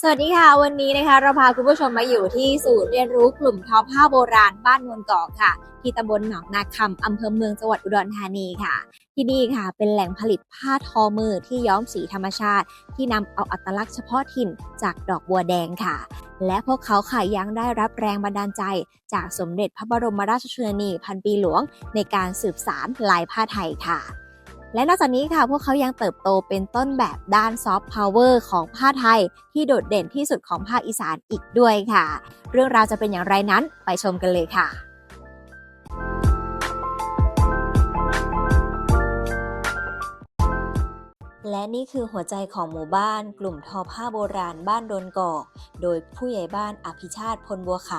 สวัสดีค่ะ วันนี้นะคะ เราพาคุณผู้ชมมาอยู่ที่ศูนย์เรียนรู้กลุ่มทอผ้าโบราณบ้านนวลเกาะค่ะ ที่ตำบลหนองนาคำอำเภอเมืองจังหวัดอุดรธานีค่ะ ที่นี่ค่ะ เป็นแหล่งผลิตผ้าทอมือที่ย้อมสีธรรมชาติ ที่นำเอาอัตลักษณ์เฉพาะถิ่นจากดอกบัวแดงค่ะ และพวกเขาค่ะยังได้รับแรงบันดาลใจ จากสมเด็จพระบรมราชชนนีพันปีหลวง ในการสืบสารลายผ้าไทยค่ะ และนอกจากนี้ค่ะพวกเขายังเติบโตเป็นต้นแบบด้านซอฟต์พาวเวอร์ของผ้าไทย ที่โดดเด่นที่สุดของภาคอีสานอีกด้วยค่ะ เรื่องราวจะเป็นอย่างไรนั้นไปชมกันเลยค่ะ และนี่คือหัวใจของหมู่บ้านกลุ่มทอผ้าโบราณบ้านโดนกอก โดยผู้ใหญ่บ้านอภิชาติพลบัวไข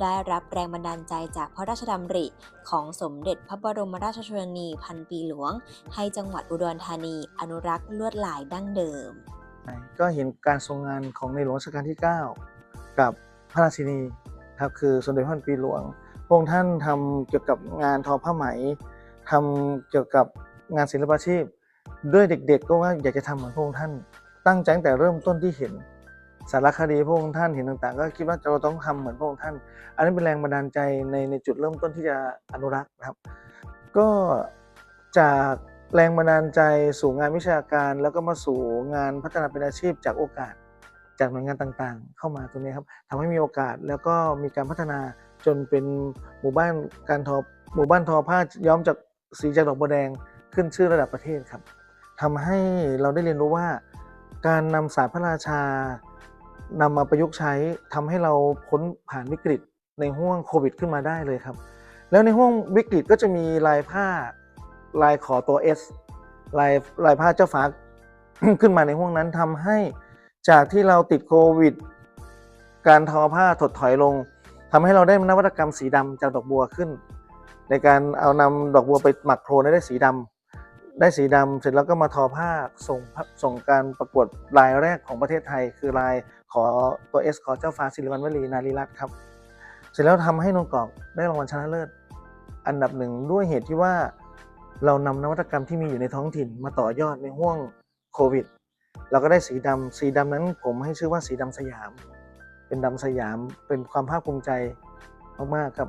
ได้รับแรงบันดาลใจจากพระราชดำริ ของสมเด็จพระบรมราชชนนีพันปีหลวง ให้จังหวัดอุดรธานีอนุรักษ์ลวดลายดั้งเดิม ก็เห็นการทรงงานของในหลวงรัชกาลที่ 9 กับพระราชินีครับคือสมเด็จพระพันปีหลวงพระองค์ท่านทำเกี่ยวกับงานทอผ้าไหมทำเกี่ยวกับงานศิลปาชีพ ด้วยเด็ก ๆ ก็ว่าอยากจะทำเหมือนพระองค์ท่าน ตั้งใจงแต่เริ่มต้นที่เห็นสารคดีพระองค์ท่านเห็นต่างๆ ก็คิดว่าเราต้องทำเหมือนพระองค์ท่าน อันนี้เป็นแรงบันดาลใจในในจุดเริ่มต้นที่จะอนุรักษ์นะครับ ก็จากแรงบันดาลใจสู่งานวิชาการแล้วก็มาสู่งานพัฒนาเป็นอาชีพจากโอกาส จากหน่วยงานต่างๆ เข้ามาตรงนี้ครับทำให้มีโอกาสแล้วก็มีการพัฒนาจนเป็นหมู่บ้านการทอหมู่บ้านทอผ้าย้อมจากสีจากดอกบัวแดง ขึ้นชื่อระดับประเทศครับทำให้เราได้เรียนรู้ว่า การนำศาสตร์พระราชานำมาประยุกต์ใช้ทำให้เราพ้นผ่านวิกฤตในห่วงโควิดขึ้นมาได้เลยครับ แล้วในห่วงวิกฤตก็จะมีลายผ้าลายขอตัว S ลายลายผ้าเจ้าฟ้าขึ้นมาในห่วงนั้นทำให้จากที่เราติดโควิด การทอผ้าถดถอยลงทำให้เราได้นวัตกรรมสีดำจากดอกบัวขึ้น ในการเอานำดอกบัวไปหมักโครนได้สีดำ ได้สีดำเสร็จแล้วก็มาทอผ้าส่งส่งการประกวดลายแรกของประเทศไทย คือลายขอตัว S ขอเจ้าฟ้าสิริวัณวลีนารีรัตน์ครับ เสร็จแล้วทำให้นงกอกได้รางวัลชนะเลิศ อันดับหนึ่งด้วยเหตุที่ว่าเรานำนวัตกรรมที่มีอยู่ในท้องถิ่นมาต่อยอดในห่วงโควิด เราก็ได้สีดำสีดำนั้นผมให้ชื่อว่าสีดำสยาม เป็นดำสยามเป็นความภาคภูมิใจมากๆครับ